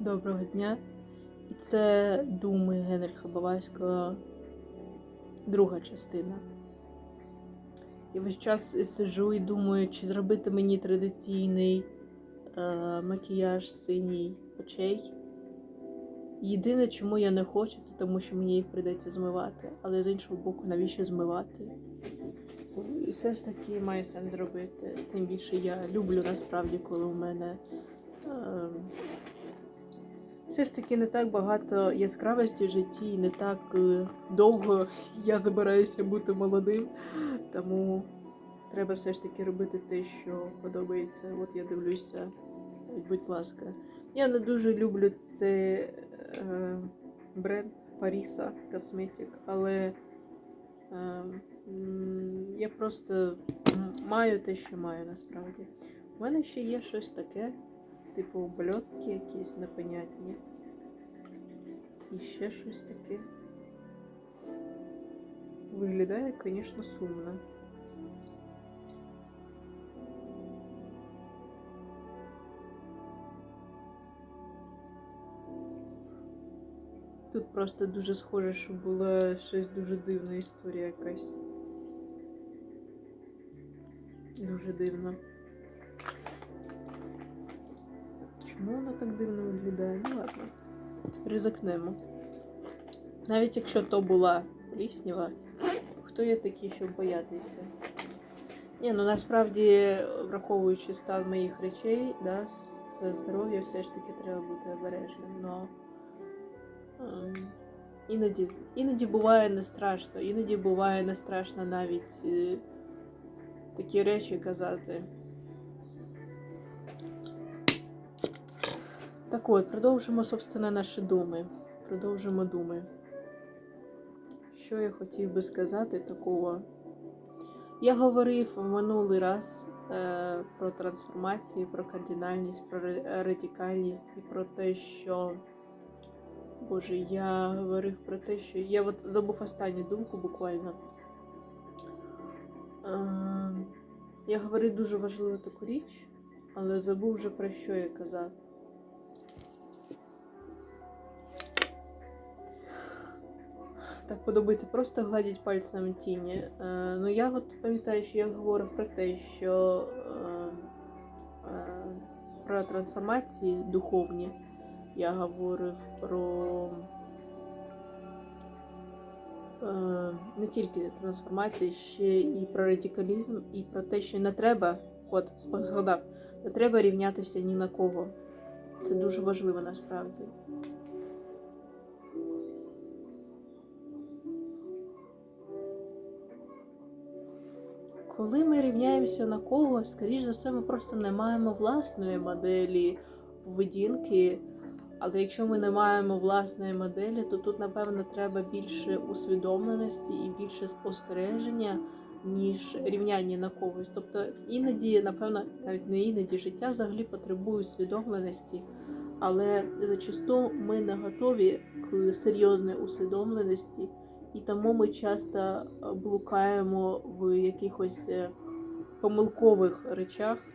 Доброго дня. І це думи Генріха Баварського, друга частина. І весь час сиджу і думаю, чи зробити мені традиційний е, макіяж синій очей. Єдине, чому я не хочу, це тому, що мені їх прийдеться змивати. Але з іншого боку, навіщо змивати? І все ж таки має сенс зробити. Тим більше я люблю насправді, коли у мене. Е, все ж таки не так багато яскравості в житті, і не так е, довго я забираюся бути молодим. Тому треба все ж таки робити те, що подобається. От я дивлюся, будь ласка. Я не дуже люблю цей е, бренд Паріса Косметик, але е, я просто маю те, що маю насправді. У мене ще є щось таке, типу бльостки якісь непонятні. І ще щось таке. Виглядає, звісно, сумно. Тут просто дуже схоже, що була щось дуже дивна історія якась. Дуже дивно. Чому вона так дивно виглядає? Ну ладно. Ризикнемо. Навіть якщо то була пліснява, хто є такий, щоб боятися? Ні, ну насправді, враховуючи стан моїх речей, да, з здоров'я все ж таки треба бути обережним. Но ем, іноді, іноді буває не страшно, іноді буває не страшно навіть е, такі речі казати. Так от, продовжимо, собственно, наші думи. Продовжимо думи. Що я хотів би сказати такого? Я говорив в минулий раз е, про трансформації, про кардинальність, про радикальність і про те, що. Боже, я говорив про те, що. Я от забув останню думку буквально. Е, я говорив дуже важливу таку річ, але забув вже про що я казав. Так подобається просто гладять пальцем тіні. Е, ну я от пам'ятаю, що я говорив про те, що е, е, про трансформації духовні. Я говорив про е, не тільки трансформації, ще і про радикалізм, і про те, що не треба, от згадав, не треба рівнятися ні на кого. Це дуже важливо насправді. Коли ми рівняємося на когось, скоріш за все, ми просто не маємо власної моделі поведінки. Але якщо ми не маємо власної моделі, то тут, напевно, треба більше усвідомленості і більше спостереження, ніж рівняння на когось. Тобто іноді, напевно, навіть не іноді життя взагалі потребує усвідомленості, але зачасту ми не готові к серйозної усвідомленості. І тому ми часто е, блукаємо в якихось е, помилкових речах.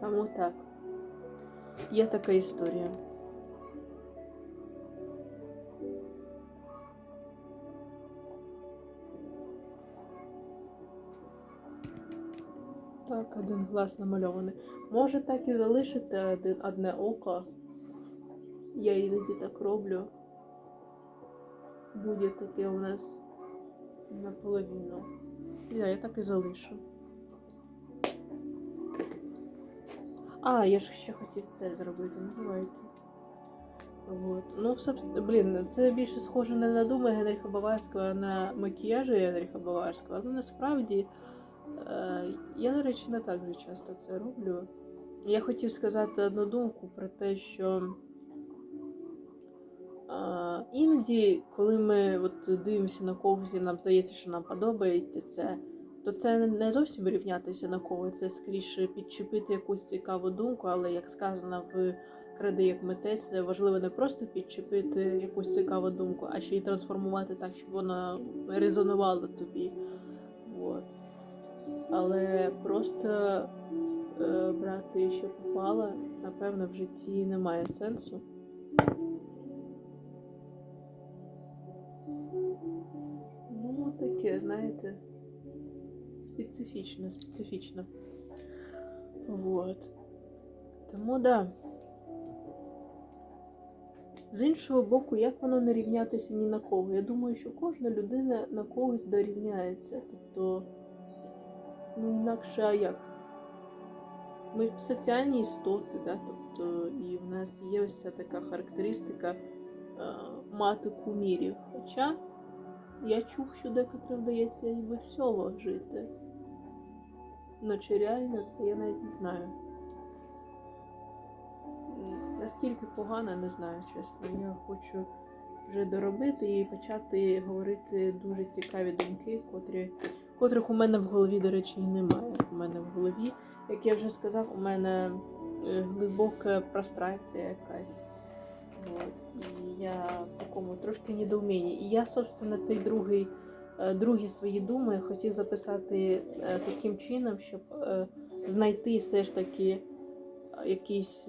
Тому так. Є така історія. Так, один глаз намальований. Може так і залишити один, одне око. Я іноді так роблю. Буде таке у нас наполовину. Я, я так і залишу. А, я ж ще хотів це зробити. Ну давайте. Вот. Ну, собственно, блін, це більше схоже не на думи Генріха Баварського, а на макіяжі Генріха Баварського. Ну насправді. Е, Я, до речі, не так же часто це роблю. Я хотів сказати одну думку про те, що е, іноді, коли ми от дивимося на когось, і нам здається, що нам подобається це, то це не- зовсім рівнятися на кого, це скоріше підчепити якусь цікаву думку, але як сказано в кради як митець, це важливо не просто підчепити якусь цікаву думку, а ще й трансформувати так, щоб вона резонувала тобі. От. Але просто е, брати, що попало, напевно, в житті немає сенсу. Ну, таке, знаєте, специфічно, специфічно. Вот. Тому да. З іншого боку, як воно не рівнятися ні на кого? Я думаю, що кожна людина на когось дорівняється. Тобто, ну інакше а як? Ми соціальні істоти, да? тобто, і в нас є ось ця така характеристика е, мати кумірів. Хоча я чув, що декотрим вдається і весело жити. Ну, чи реально це я навіть не знаю. Наскільки погано, не знаю, чесно. Я хочу вже доробити і почати говорити дуже цікаві думки, котрі, котрих у мене в голові, до речі, і немає. У мене в голові, як я вже сказав, у мене е, глибока прострація якась. От. І я в такому трошки недоумінні. І я, собственно, цей другий, е, другі свої думи хотів записати е, таким чином, щоб знайти все ж таки якісь,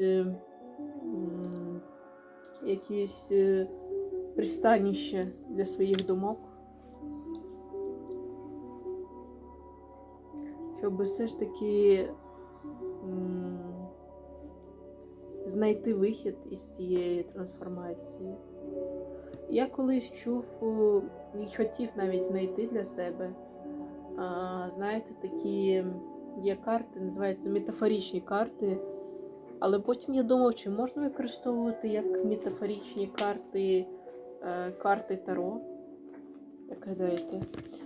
якісь пристаніще для своїх думок. Щоб все ж таки знайти вихід із цієї трансформації. Я колись чув і хотів навіть знайти для себе. Знаєте, такі є карти, називаються метафоричні карти. Але потім я думав, чи можна використовувати як метафоричні карти е, карти Таро. Як?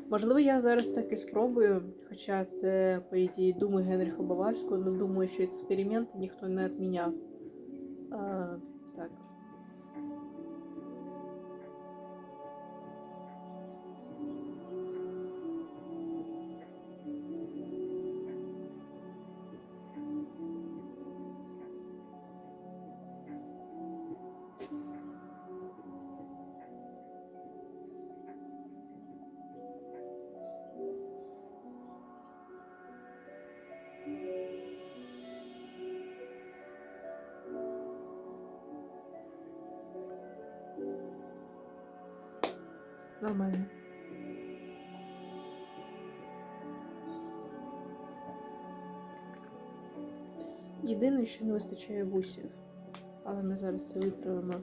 Можливо, я зараз так і спробую, хоча це, по ідеї, думи Генріха Баварського, але думаю, що експерименти ніхто не відміняв. А, так. Нормально. Єдине, що не вистачає бусів. Але ми зараз це виправимо.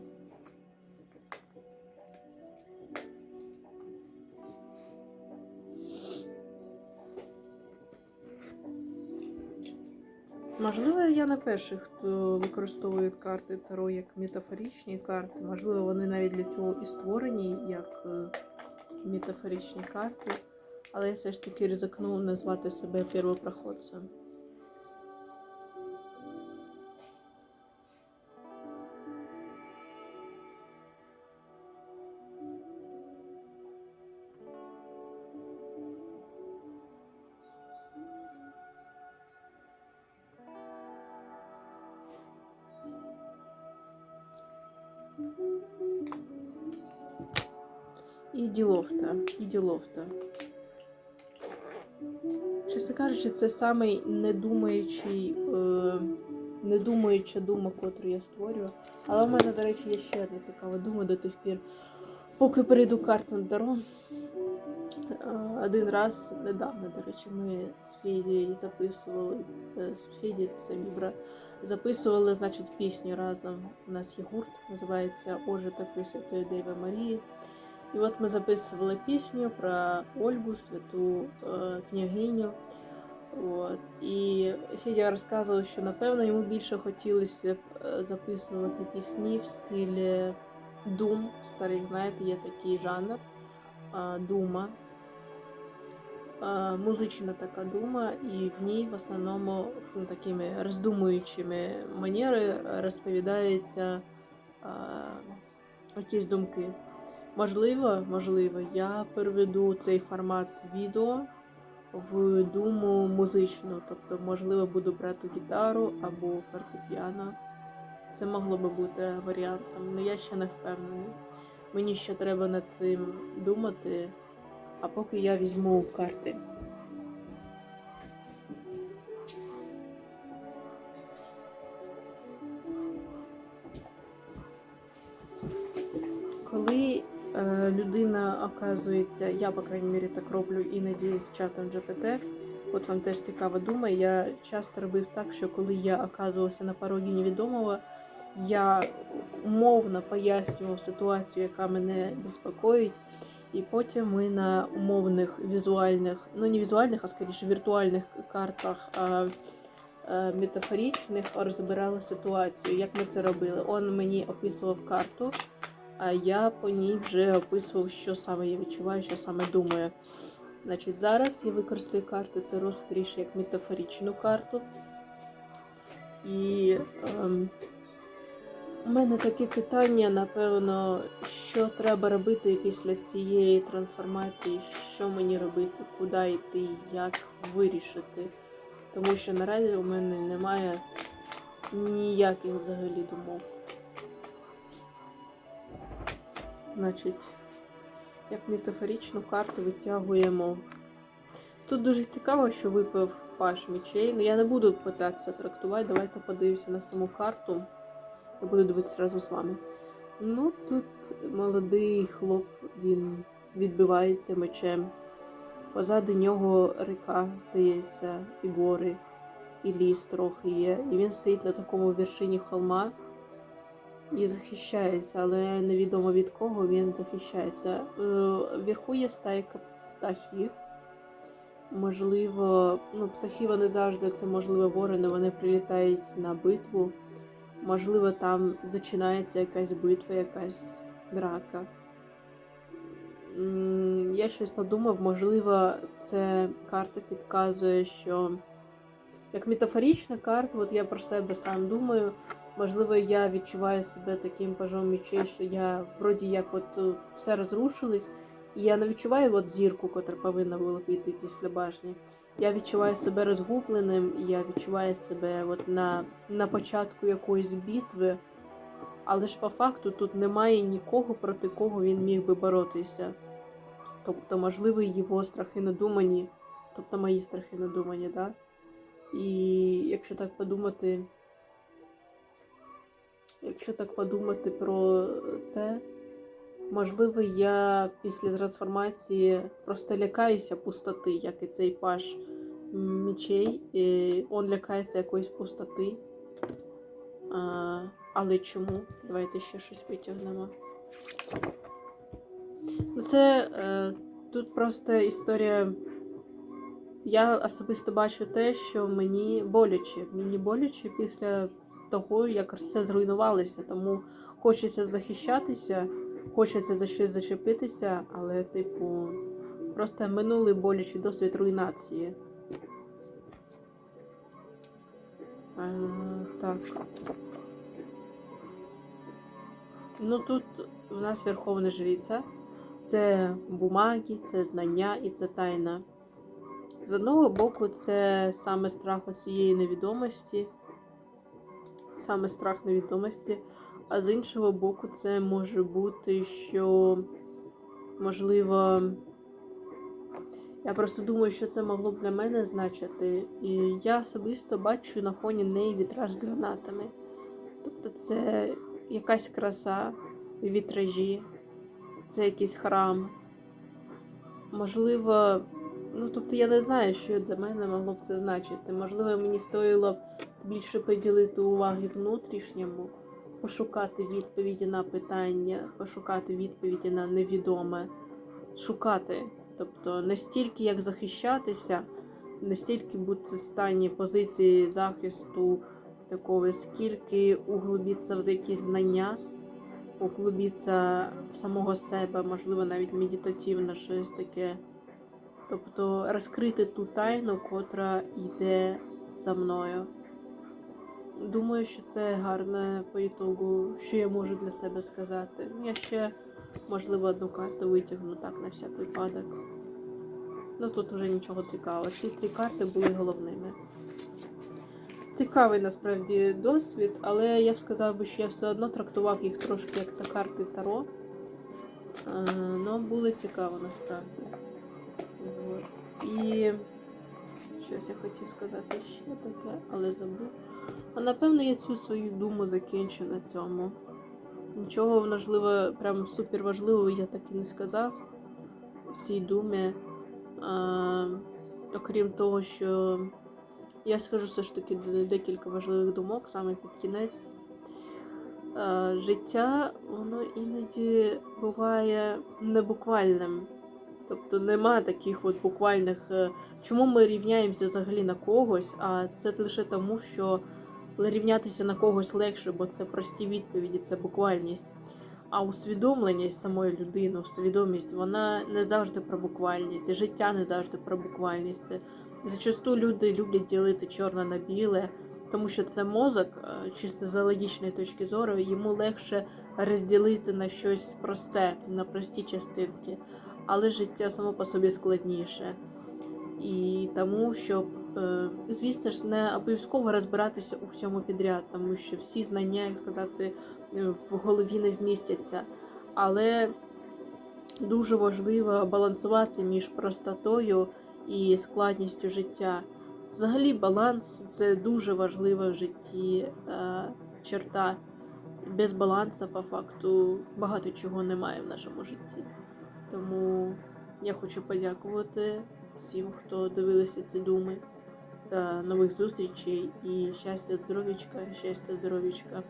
Можливо, я не перший, хто використовує карти Таро як метафоричні карти. Можливо, вони навіть для цього і створені як е, метафоричні карти. Але я все ж таки ризикну назвати себе первопроходцем. І діловта, і діловта. Чесно кажучи, це самий недумаючий, е, недумаюча дума, котру я створюю. Але в мене, до речі, є ще одна цікава дума до тих пір, поки перейду карту на Таро. Е, Один раз недавно, до речі, ми з Феді записували е, з Феді, це мій брат, записували, значить, пісню разом. У нас є гурт, називається Оже та Пресвятої Деви Марії. І от ми записували пісню про Ольгу, святу е, княгиню. От. І Федя розказував, що напевно йому більше хотілося б е, записувати пісні в стилі дум старих, знаєте, є такий жанр е, дума. Музична така дума, і в ній в основному ну, такими роздумуючими манери розповідаються е, якісь думки. Можливо, можливо, я переведу цей формат відео в думу музичну. Тобто, можливо, буду брати гітару або фортепіано. Це могло би бути варіантом, але я ще не впевнений. Мені ще треба над цим думати, а поки я візьму карти. Людина оказується, я, по крайній мірі, так роблю іноді з чатом GPT, от вам теж цікава дума, я часто робив так, що коли я оказувався на порогі невідомого, я умовно пояснював ситуацію, яка мене безпокоїть, і потім ми на умовних візуальних, ну не візуальних, а скоріше віртуальних картах а, а, метафоричних розбирали ситуацію. Як ми це робили? Он мені описував карту, я по ній вже описував, що саме я відчуваю, що саме думаю. Значить, зараз я використаю карти Таро скоріше як метафоричну карту. І ем, у мене таке питання, напевно, що треба робити після цієї трансформації, що мені робити, куди йти, як вирішити. Тому що наразі у мене немає ніяких взагалі думок. Значить, як метафоричну карту витягуємо. Тут дуже цікаво, що випав паш мечей. Ну я не буду питатися трактувати. Давайте подивимося на саму карту. Я буду дивитися разом з вами. Ну, тут молодий хлоп, він відбивається мечем. Позаду нього река, здається, і гори, і ліс трохи є. І він стоїть на такому вершині холма і захищається, але невідомо від кого він захищається. Е, Вверху є стайка птахів. Можливо, ну, птахи вони завжди, це можливо ворони, вони прилітають на битву. Можливо, там починається якась битва, якась драка. Я щось подумав, можливо, це карта підказує, що як метафорична карта, от я про себе сам думаю, можливо, я відчуваю себе таким пажом мечей, що я вроді як от е, все розрушилось, і я не відчуваю от зірку, котра повинна була піти після башні. Я відчуваю себе розгубленим, я відчуваю себе от на, на початку якоїсь битви, але ж по факту тут немає нікого, проти кого він міг би боротися. Тобто, можливо, його страхи надумані, тобто мої страхи надумані, да? І якщо так подумати, якщо так подумати про це, можливо, я після трансформації просто лякаюся пустоти, як і цей паш мечей. І он лякається якоїсь пустоти. А, але чому? Давайте ще щось витягнемо. Ну, це е, тут просто історія. Я особисто бачу те, що мені боляче. Мені боляче після того, як все зруйнувалося. Тому хочеться захищатися, хочеться за щось зачепитися, але, типу, просто минулий болячий досвід руйнації. Е, так. Ну тут в нас Верховна Жриця. Це бумаги, це знання і це тайна. З одного боку, це саме страх цієї невідомості, саме страх невідомості, а з іншого боку, це може бути, що, можливо, я просто думаю, що це могло б для мене значити. І я особисто бачу на фоні неї вітраж з гранатами. Тобто це якась краса, вітражі, це якийсь храм. Можливо, ну тобто я не знаю, що для мене могло б це значити. Можливо, мені стоїло б більше поділити уваги внутрішньому, пошукати відповіді на питання, пошукати відповіді на невідоме, шукати. Тобто не стільки як захищатися, не стільки бути в стані позиції захисту такого, скільки углубитися в якісь знання, углубитися в самого себе, можливо, навіть медитативно щось таке. Тобто розкрити ту тайну, котра йде за мною. Думаю, що це гарне по ітогу, що я можу для себе сказати. Я ще, можливо, одну карту витягну так на всяк випадок. Ну тут вже нічого цікавого. Ці три карти були головними. Цікавий насправді досвід, але я б сказав що я все одно трактував їх трошки як та карти Таро. Е, Ну, було цікаво насправді. От. І щось я хотів сказати ще таке, але забув. А напевно я цю свою думу закінчу на цьому. Нічого важливо, прям супер важливого я так і не сказав в цій думі. А, окрім того, що я скажу все ж таки декілька важливих думок саме під кінець. Життя, воно іноді буває небуквальним. Тобто нема таких от буквальних. е, Чому ми рівняємося взагалі на когось? А це лише тому, що рівнятися на когось легше, бо це прості відповіді, це буквальність. А усвідомленість самої людини, свідомість, вона не завжди про буквальність, життя не завжди про буквальність. Зачасту люди люблять ділити чорне на біле, тому що це мозок, е, чисто з логічної точки зору, йому легше розділити на щось просте, на прості частинки. Але життя само по собі складніше. І тому, щоб, е, звісно ж, не обов'язково розбиратися у всьому підряд, тому що всі знання, як сказати, е, в голові не вмістяться. Але дуже важливо балансувати між простотою і складністю життя. Взагалі, баланс це дуже важлива в житті е, черта. Без балансу, по факту, багато чого немає в нашому житті. Тому я хочу подякувати всім, хто дивилися ці думи. Та нових зустрічей і щастя, здоров'ячка, щастя, здоров'ячка.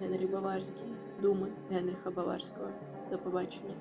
Генрі Баварський, думи Генріха Баварського. До побачення.